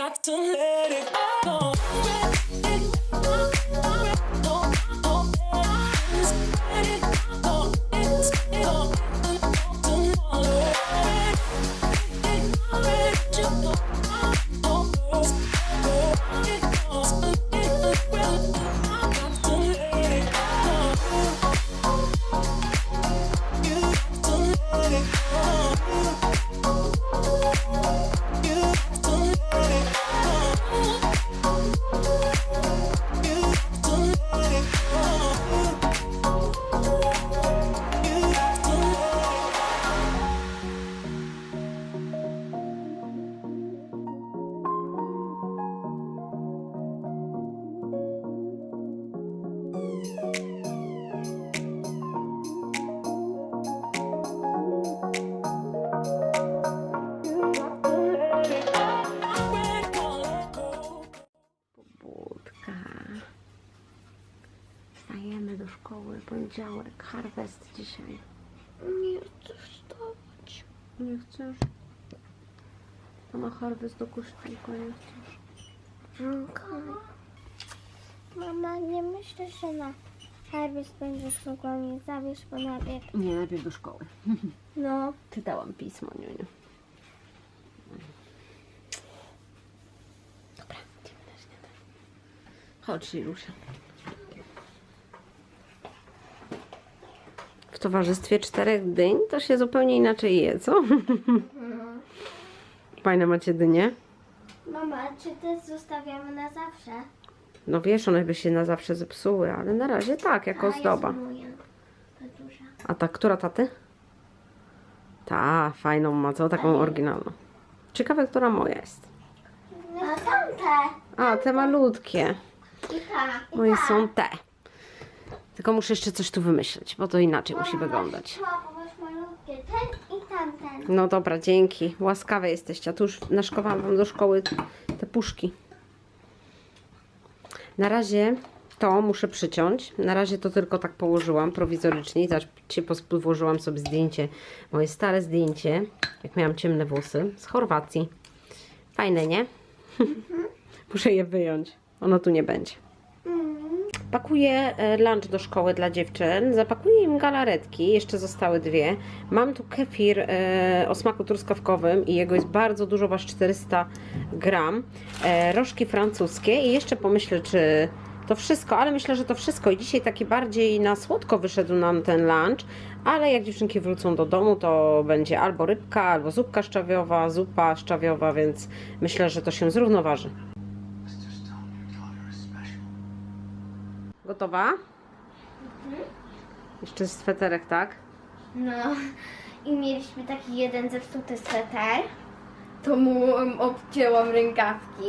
got to let it go. Harvest do kościółka nie chcesz. Okej. Mama, nie myślę, że na harvest będziesz mogła mnie zawieźć, bo najpierw... Nie, najpierw do szkoły. No, Czytałam pismo, Niuniu. Dobra, idziemy na śniadanie. Chodź, Lilusia. W towarzystwie czterech dyń to się zupełnie inaczej je, co? Fajne macie dynie? Mama, czy te zostawiamy na zawsze? No wiesz, one by się na zawsze zepsuły, ale na razie tak, jako A, jest moja. Duża. A ta, która taty? Ta, fajną ma, co? Taką oryginalną. Ciekawe, która moja jest. A tamte! A, te malutkie. I ta, i Moje ta. są te. Tylko muszę jeszcze coś tu wymyśleć, bo to inaczej musi wyglądać. Masz, masz malutkie, ten i tamten. No dobra, dzięki. Łaskawe jesteście. A tu już naszkowałam wam do szkoły te puszki. Na razie to muszę przyciąć. Na razie to tylko tak położyłam prowizorycznie. Zobaczcie, włożyłam sobie zdjęcie, moje stare zdjęcie, jak miałam ciemne włosy, z Chorwacji. Fajne, nie? muszę je wyjąć. Ono tu nie będzie. Pakuję e, lunch do szkoły dla dziewczyn. Zapakuję im galaretki, jeszcze zostały dwie. Mam tu kefir e, o smaku truskawkowym i jego jest bardzo dużo, aż 400 gram. E, rożki francuskie i jeszcze pomyślę, czy to wszystko, ale myślę, że to wszystko. I dzisiaj taki bardziej na słodko wyszedł nam ten lunch, ale jak dziewczynki wrócą do domu, to będzie albo rybka, albo zupka szczawiowa, zupa szczawiowa, więc myślę, że to się zrównoważy. Gotowa? Jeszcze sweterek, tak? No, i mieliśmy taki jeden zepsuty sweter. To mu obcięłam rękawki.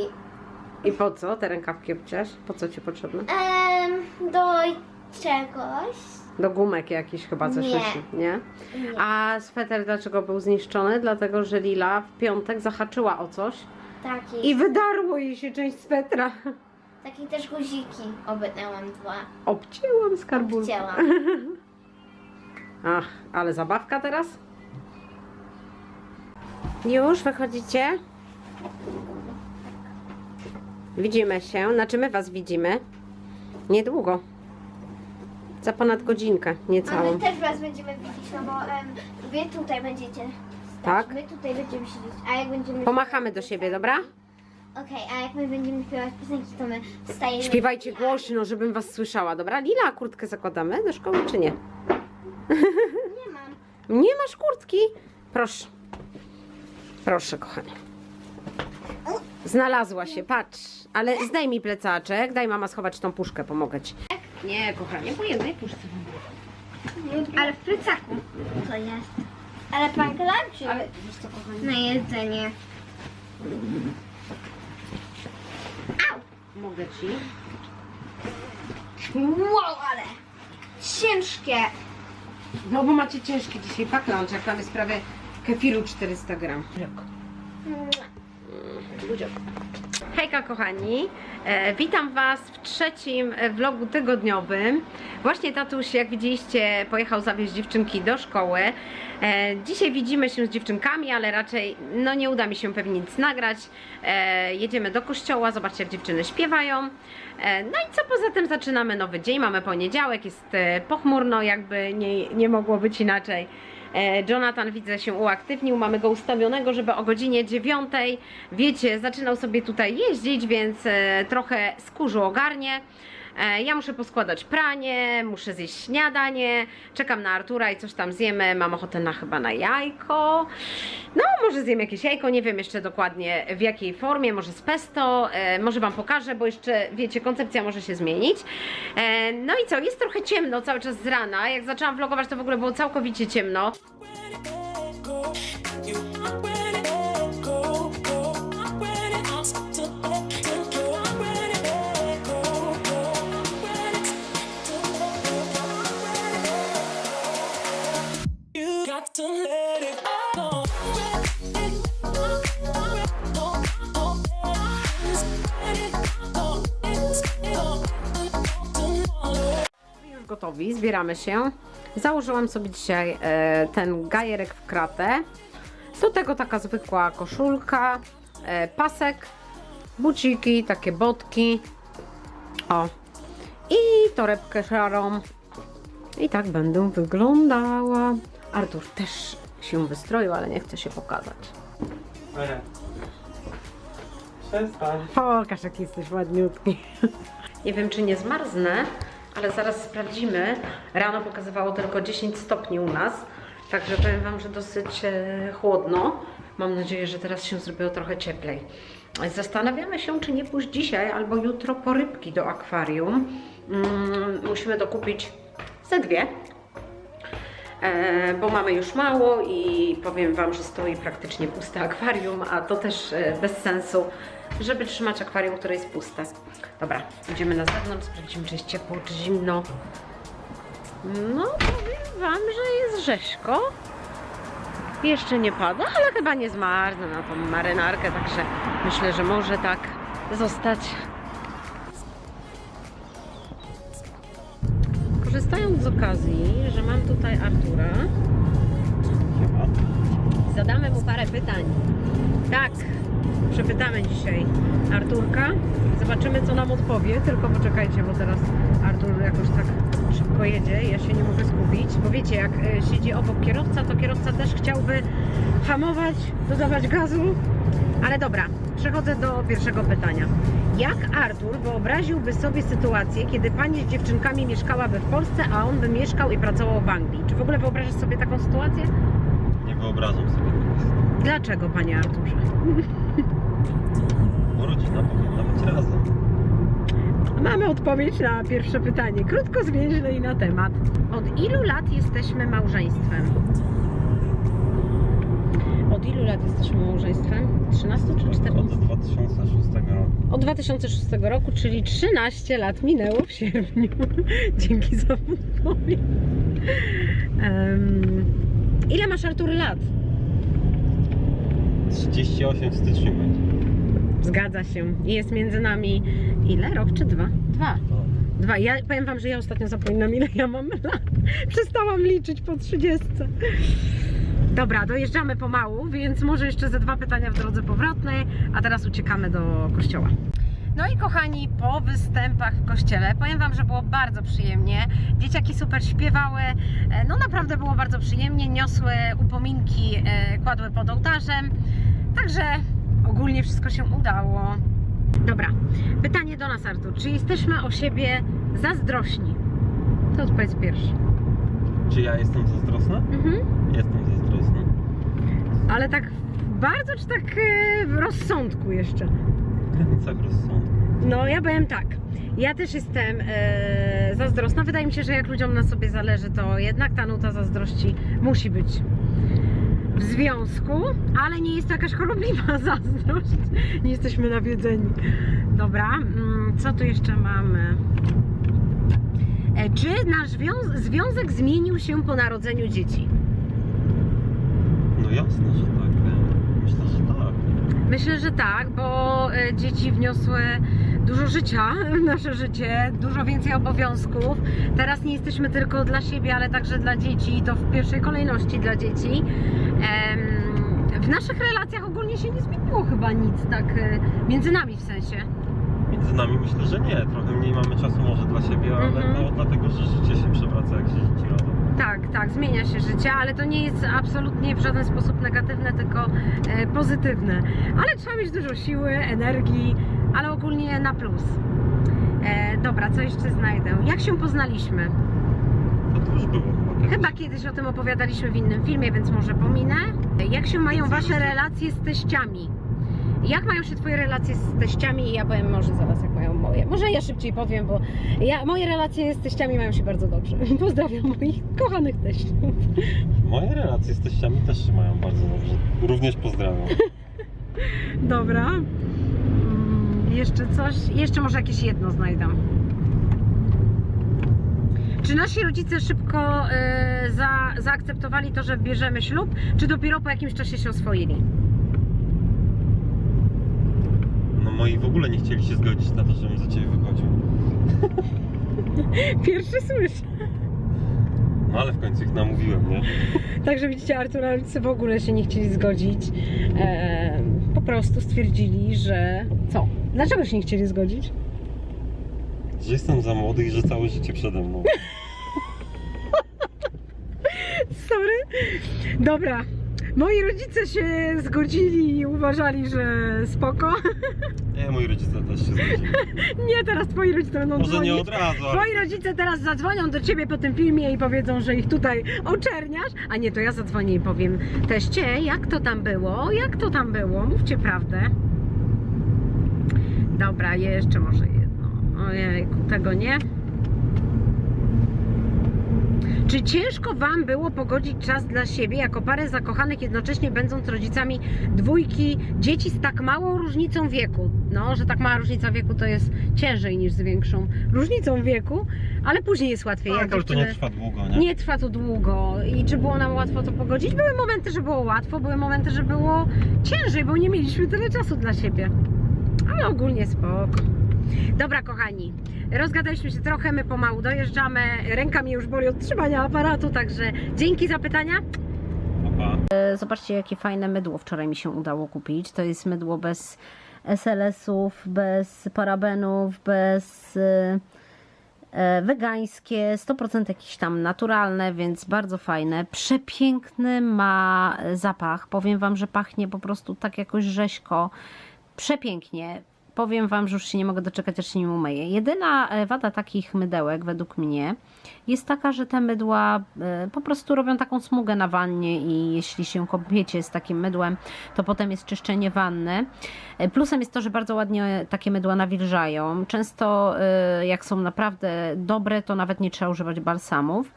I po co te rękawki obciąć? Po co ci potrzebne? Em, do czegoś. Do gumek jakichś chyba coś Nie. myśli, nie? A sweter dlaczego był zniszczony? Dlatego, że Lila w piątek zahaczyła o coś Taki. i wydarło jej się część swetra. Takie też guziki. Obetnęłam dwa. Obcięłam skarbulkę. Chciałam. Ach, ale zabawka teraz? Już wychodzicie? Widzimy się, znaczy my was widzimy. Niedługo. Za ponad godzinkę, A my niecałą. też was będziemy widzieć, no bo em, wy tutaj będziecie stać. Tak. My tutaj będziemy siedzieć. A jak będziemy. Pomachamy do siebie, dobra? Okej, a jak my będziemy śpiewać piosenki, to my wstajemy. Śpiewajcie głośno, żebym was słyszała, dobra? Lila, a kurtkę zakładamy do szkoły czy nie? Nie mam. Nie masz kurtki? Proszę. Proszę, kochanie. Znalazła się, patrz. Ale zdejmij plecaczek, daj mama schować tą puszkę, pomogę ci. Nie, kochanie, po jednej puszce. Ale w plecaku. Co jest? Ale pan klanczy. Ale wiesz co, kochanie? Na jedzenie. Mogę ci. Wow, ale ciężkie. No bo macie ciężki dzisiaj paklancz, jak tam jest prawie kefiru 400 gram. Hejka kochani, e, witam Was w trzecim e, vlogu tygodniowym. Właśnie tatuś, jak widzieliście, pojechał zawieźć dziewczynki do szkoły. E, dzisiaj widzimy się z dziewczynkami, ale raczej no nie uda mi się pewnie nic nagrać. E, jedziemy do kościoła, zobaczcie jak dziewczyny śpiewają. E, no i co poza tym zaczynamy nowy dzień, mamy poniedziałek, jest e, pochmurno, jakby nie, nie mogło być inaczej. E, Jonathan widzę się uaktywnił, mamy go ustawionego, żeby o godzinie 9, wiecie, zaczynał sobie tutaj jeździć, więc e, trochę skórzu ogarnie. E, Ja muszę poskładać pranie, muszę zjeść śniadanie, czekam na Artura i coś tam zjemy, mam ochotę na chyba na jajko. No, może zjem jakieś jajko, nie wiem jeszcze dokładnie w jakiej formie, może z pesto, e, może Wam pokażę, bo jeszcze, wiecie, koncepcja może się zmienić. E, No i co, jest trochę ciemno cały czas z rana, jak zaczęłam vlogować to w ogóle było całkowicie ciemno. To let it go. Już gotowi, zbieramy się. Założyłam sobie dzisiaj e, ten gajerek w kratę. Do tego taka zwykła koszulka, e, pasek, buciki, takie botki. O. I torebkę szarą. I tak będę wyglądała. Artur też się wystroił, ale nie chce się pokazać. Przestań. Pokaż, jak jesteś ładniutki. Nie wiem, czy nie zmarznę, ale zaraz sprawdzimy. Rano pokazywało tylko 10 stopni u nas, także powiem Wam, że dosyć e, chłodno. Mam nadzieję, że teraz się zrobiło trochę cieplej. Zastanawiamy się, czy nie pójść dzisiaj albo jutro po rybki do akwarium. Mm, musimy dokupić ze dwie, bo mamy już mało i powiem Wam, że stoi praktycznie puste akwarium, a to też e, bez sensu, żeby trzymać akwarium, które jest puste. Dobra, idziemy na zewnątrz, sprawdzimy, czy jest ciepło, czy zimno. No, powiem Wam, że jest rzeźko. Jeszcze nie pada, ale chyba nie zmarznę na tą marynarkę, także myślę, że może tak zostać. Korzystając z okazji, że mam tutaj Artura, zadamy mu parę pytań. Tak, przepytamy dzisiaj Arturka. Zobaczymy, co nam odpowie. Tylko poczekajcie, bo teraz Artur jakoś tak szybko jedzie. Ja się nie mogę skupić, bo wiecie, jak e, siedzi obok kierowca, to kierowca też chciałby hamować, dodawać gazu. Ale dobra, przechodzę do pierwszego pytania. Jak Artur wyobraziłby sobie sytuację, kiedy pani z dziewczynkami mieszkałaby w Polsce, a on by mieszkał i pracował w Anglii? Czy w ogóle wyobrażasz sobie taką sytuację? Nie wyobrażam sobie tego. Dlaczego, panie Arturze? Bo rodzina powinna być razem. Mamy odpowiedź na pierwsze pytanie. Krótko, zwięźle i na temat. Od ilu lat jesteśmy małżeństwem? Od ilu lat jesteśmy małżeństwem? 13 czy 14? Od 2006 roku. Od 2006 roku, czyli 13 lat minęło w sierpniu. Dzięki za podpowiedź. Em, ile masz Artur lat? 38 w styczniu będzie. Zgadza się. I Jest między nami ile? Rok czy dwa? Dwa. Dwa. Ja powiem wam, że ja ostatnio zapominam ile ja mam lat. Przestałam liczyć po 30. Dobra, dojeżdżamy pomału, więc może jeszcze ze dwa pytania w drodze powrotnej, a teraz uciekamy do kościoła. No i kochani, po występach w kościele, powiem Wam, że było bardzo przyjemnie. Dzieciaki super śpiewały, e, no naprawdę było bardzo przyjemnie, niosły upominki, e, kładły pod ołtarzem, także ogólnie wszystko się udało. Dobra, pytanie do nas Artur, czy jesteśmy o siebie zazdrośni? To odpowiedz pierwszy. Czy ja jestem zazdrosny? Mhm. Jestem zazdrosny. Ale tak bardzo czy tak e, w rozsądku jeszcze? W granicach rozsądku. No, ja powiem tak. Ja też jestem e, zazdrosna. Wydaje mi się, że jak ludziom na sobie zależy, to jednak ta nuta zazdrości musi być w związku, ale nie jest to jakaś chorobliwa zazdrość. Nie jesteśmy nawiedzeni. Dobra, mm, co tu jeszcze mamy? E, czy nasz zwią- związek zmienił się po narodzeniu dzieci? No jasne, że tak. Myślę, że tak. Myślę, że tak, bo e, dzieci wniosły dużo życia w nasze życie, dużo więcej obowiązków. Teraz nie jesteśmy tylko dla siebie, ale także dla dzieci i to w pierwszej kolejności dla dzieci. Em, W naszych relacjach ogólnie się nie zmieniło chyba nic, tak e, między nami w sensie. Między nami myślę, że nie. Trochę mniej mamy czasu może dla siebie, ale Mhm. to dlatego, że życie się przewraca, jak się dzieci rodzą. Tak, tak, zmienia się życie, ale to nie jest absolutnie w żaden sposób negatywne, tylko e, pozytywne. Ale trzeba mieć dużo siły, energii, ale ogólnie na plus. E, dobra, co jeszcze znajdę? Jak się poznaliśmy? To to już było chyba kiedyś. Chyba kiedyś o tym opowiadaliśmy w innym filmie, więc może pominę. Jak się mają wasze relacje z teściami? Jak mają się twoje relacje z teściami? Ja powiem może zaraz, jak mają moje. Może ja szybciej powiem, bo ja, moje relacje z teściami mają się bardzo dobrze. Pozdrawiam moich kochanych teściów. Moje relacje z teściami też się mają bardzo dobrze. Również pozdrawiam. Dobra. Mm, Jeszcze coś? Jeszcze może jakieś jedno znajdę. Czy nasi rodzice szybko y, za, zaakceptowali to, że bierzemy ślub, czy dopiero po jakimś czasie się oswoili? No moi w ogóle nie chcieli się zgodzić na to, żebym za ciebie wychodził. Pierwszy słyszę. No ale w końcu ich namówiłem, nie? Także widzicie, Artura rodzice w ogóle się nie chcieli zgodzić. E, po prostu stwierdzili, że co? Dlaczego się nie chcieli zgodzić? Że jestem za młody i że całe życie przede mną. Sorry. Dobra. Moi rodzice się zgodzili i uważali, że spoko. Nie, moi rodzice też się zgodzili. Nie, teraz twoi rodzice będą Może dzwonić. nie od razu, ale... Twoi rodzice teraz zadzwonią do ciebie po tym filmie i powiedzą, że ich tutaj oczerniasz. A nie, to ja zadzwonię i powiem teście, jak to tam było? Jak to tam było? Mówcie prawdę. Dobra, jeszcze może jedno. Ojejku, tego nie. Czy ciężko Wam było pogodzić czas dla siebie jako parę zakochanych, jednocześnie będąc rodzicami dwójki dzieci z tak małą różnicą wieku? No, że tak mała różnica wieku to jest ciężej niż z większą różnicą wieku, ale później jest łatwiej. Tak, ale to nie trwa długo, nie? nie trwa to długo. I czy było nam łatwo to pogodzić? Były momenty, że było łatwo, były momenty, że było ciężej, bo nie mieliśmy tyle czasu dla siebie. Ale ogólnie spoko. Dobra, kochani, rozgadaliśmy się trochę, my pomału dojeżdżamy. Ręka mi już boli od trzymania aparatu, także dzięki za pytania. E, Zobaczcie, jakie fajne mydło wczoraj mi się udało kupić. To jest mydło bez SLS-ów, bez parabenów, bez e, e, wegańskie, 100% jakieś tam naturalne, więc bardzo fajne. Przepiękny ma zapach. Powiem Wam, że pachnie po prostu tak jakoś rzeźko. Przepięknie. Powiem Wam, że już się nie mogę doczekać, aż się nim umyję. Jedyna e, wada takich mydełek, według mnie, jest taka, że te mydła e, po prostu robią taką smugę na wannie i jeśli się kąpiecie z takim mydłem, to potem jest czyszczenie wanny. E, Plusem jest to, że bardzo ładnie takie mydła nawilżają. Często jak są naprawdę dobre, to nawet nie trzeba używać balsamów.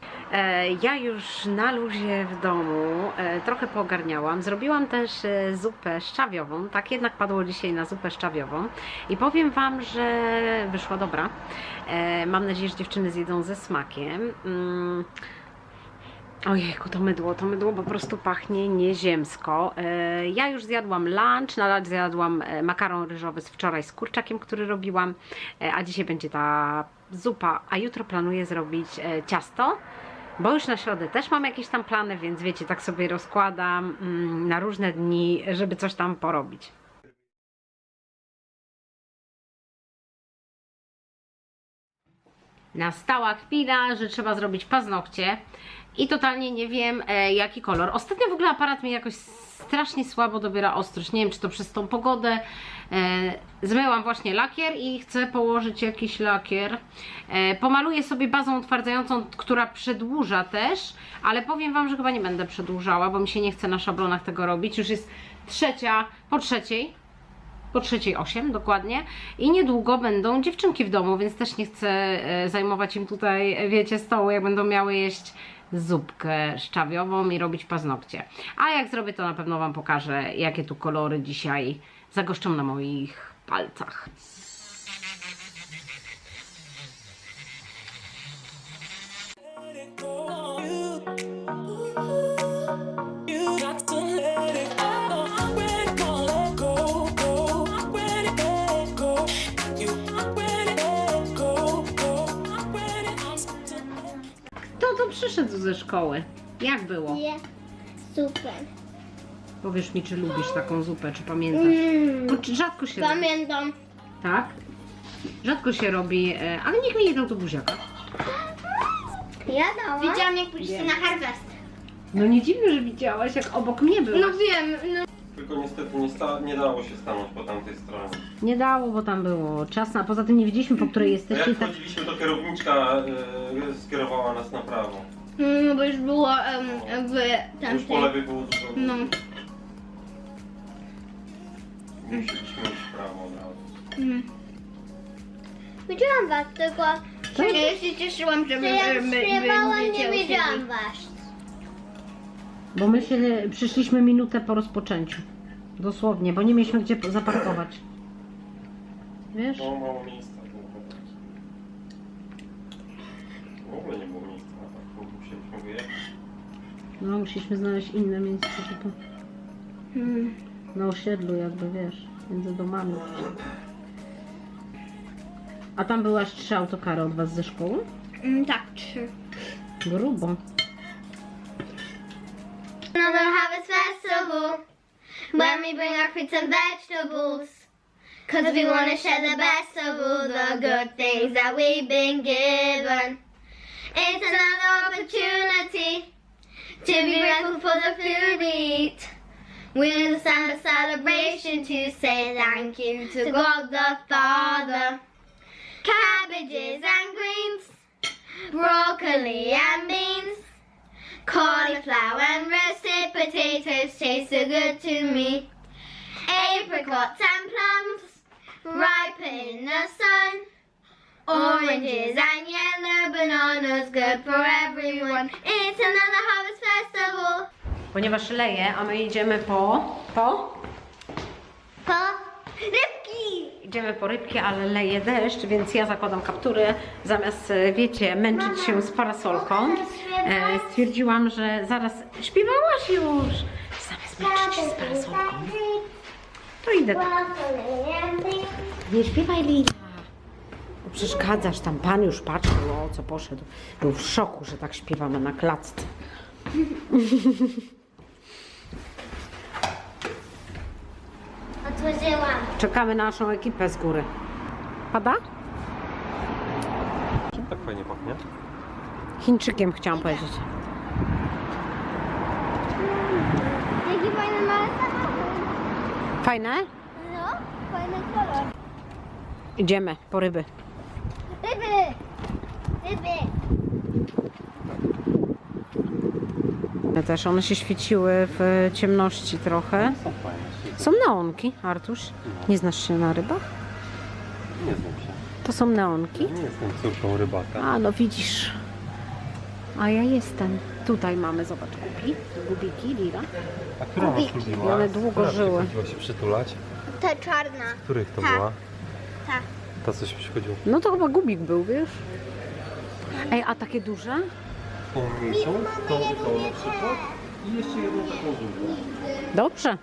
Ja już na luzie w domu trochę poogarniałam. Zrobiłam też zupę szczawiową. Tak jednak padło dzisiaj na zupę szczawiową. I powiem Wam, że wyszła dobra. E, Mam nadzieję, że dziewczyny zjedzą ze smakiem. Mm. Ojejku, to mydło, to mydło po prostu pachnie nieziemsko. E, Ja już zjadłam lunch, nadal zjadłam e, makaron ryżowy z wczoraj z kurczakiem, który robiłam, a dzisiaj będzie ta zupa, a jutro planuję zrobić ciasto. Bo już na środę też mam jakieś tam plany, więc wiecie, tak sobie rozkładam mm, na różne dni, żeby coś tam porobić. Nastała chwila, że trzeba zrobić paznokcie i totalnie nie wiem e, jaki kolor. Ostatnio w ogóle aparat mi jakoś strasznie słabo dobiera ostrość. Nie wiem, czy to przez tą pogodę. E, zmyłam właśnie lakier i chcę położyć jakiś lakier. E, pomaluję sobie bazą utwardzającą, która przedłuża też, ale powiem Wam, że chyba nie będę przedłużała, bo mi się nie chce na szablonach tego robić. Już jest trzecia, po trzeciej po trzeciej osiem dokładnie i niedługo będą dziewczynki w domu, więc też nie chcę e, zajmować im tutaj, wiecie, stołu, jak będą miały jeść zupkę szczawiową i robić paznokcie. A jak zrobię, to na pewno Wam pokażę, jakie tu kolory dzisiaj zagoszczą na moich palcach. Przyszedł ze szkoły? Jak było? Nie. Super. Powiesz mi, czy lubisz taką zupę, czy pamiętasz? Mm. Bo czy rzadko się robi, Pamiętam. tak? Rzadko się robi, e, ale nikt mi nie dał tu buziaka. Ja dałam. Widziałam jak pójdziecie na harvest. No nie dziwne, że widziałaś, jak obok mnie byłaś. No wiem, no. Tylko niestety nie, sta- nie dało się stanąć po tamtej stronie. Nie dało, bo tam było czas, a poza tym nie wiedzieliśmy, po której To jesteście. jak i tak... wchodziliśmy, to kierowniczka y, skierowała nas na prawo. No bo już było em, w Już po tamtej. lewej było dużo. No. Musieliśmy iść w prawo od razu. Mm. Widziałam was, tylko... Ja się cieszyłam, że my, ja śpiewałam, nie widziałam was. Bo my się przyszliśmy minutę po rozpoczęciu. Dosłownie, bo nie mieliśmy gdzie zaparkować. Wiesz? Było mało miejsca. było prostu. W ogóle nie było miejsca na parku. Musieliśmy wyjechać. No, musieliśmy znaleźć inne miejsce, żeby Hmm. na osiedlu jakby, wiesz, między domami. A tam były aż trzy autokary od was ze szkoły? Mm, tak, trzy. Grubo. Another harvest festival when me bring our fruits and vegetables. Cause we want to share the best of all the good things that we've been given. It's another opportunity to be grateful for the food we eat. We'll stand a celebration to say thank you to God the Father. Cabbages and greens, broccoli and beans, cauliflower and roasted potatoes taste so good to me. Apricots and plums, ripen in the sun. Oranges and yellow bananas, good for everyone. It's another harvest festival. Ponieważ leje, a my idziemy po... po? Idziemy po rybki, ale leje deszcz, więc ja zakładam kapturę. Zamiast, e, wiecie, męczyć się z parasolką, e, stwierdziłam, że zaraz śpiewałaś już. Zamiast męczyć się z parasolką, to idę tak. Nie śpiewaj, Lila. Bo Przeszkadzasz tam, pan już patrzył, o co poszedł. Był w szoku, że tak śpiewamy na klatce. Otworzyłam. Czekamy na naszą ekipę z góry. Pada? Czym tak fajnie pachnie? Chińczykiem chciałam powiedzieć. Jaki fajny mały samochód. Fajne? No, fajny kolor. Idziemy po ryby. Ryby! Ryby! Też one się świeciły w ciemności trochę. Są neonki, Artuś. Nie znasz się na rybach? Nie znam się. To są neonki. Nie jestem córką rybaka. A, no widzisz. A ja jestem. Tutaj mamy, zobacz, gubi. Gubiki, lila. A którą masz Kubiki. lubiła? One długo Która żyły. Przychodziła się przytulać? Ta czarna. Których to Ta. była? Ta. Ta co się przychodziła No to chyba gubik był, wiesz? Ej, a takie duże? pomniejszą? Tą, tą na przykład? I jeszcze jedną taką dużą. Dobrze.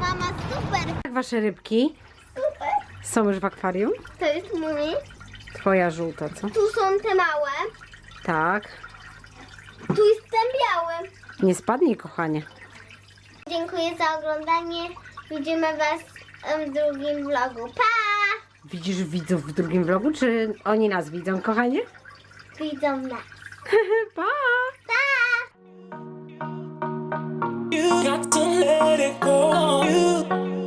Mama, super! Jak wasze rybki? Super! Są już w akwarium? To jest mój. Twoja żółta, co? Tu są te małe. Tak. Tu jest ten biały. Nie spadnij, kochanie. Dziękuję za oglądanie. Widzimy Was w drugim vlogu. Pa! Widzisz widzów w drugim vlogu, czy oni nas widzą, kochanie? Widzą nas. Pa! Pa! You got to let it go. You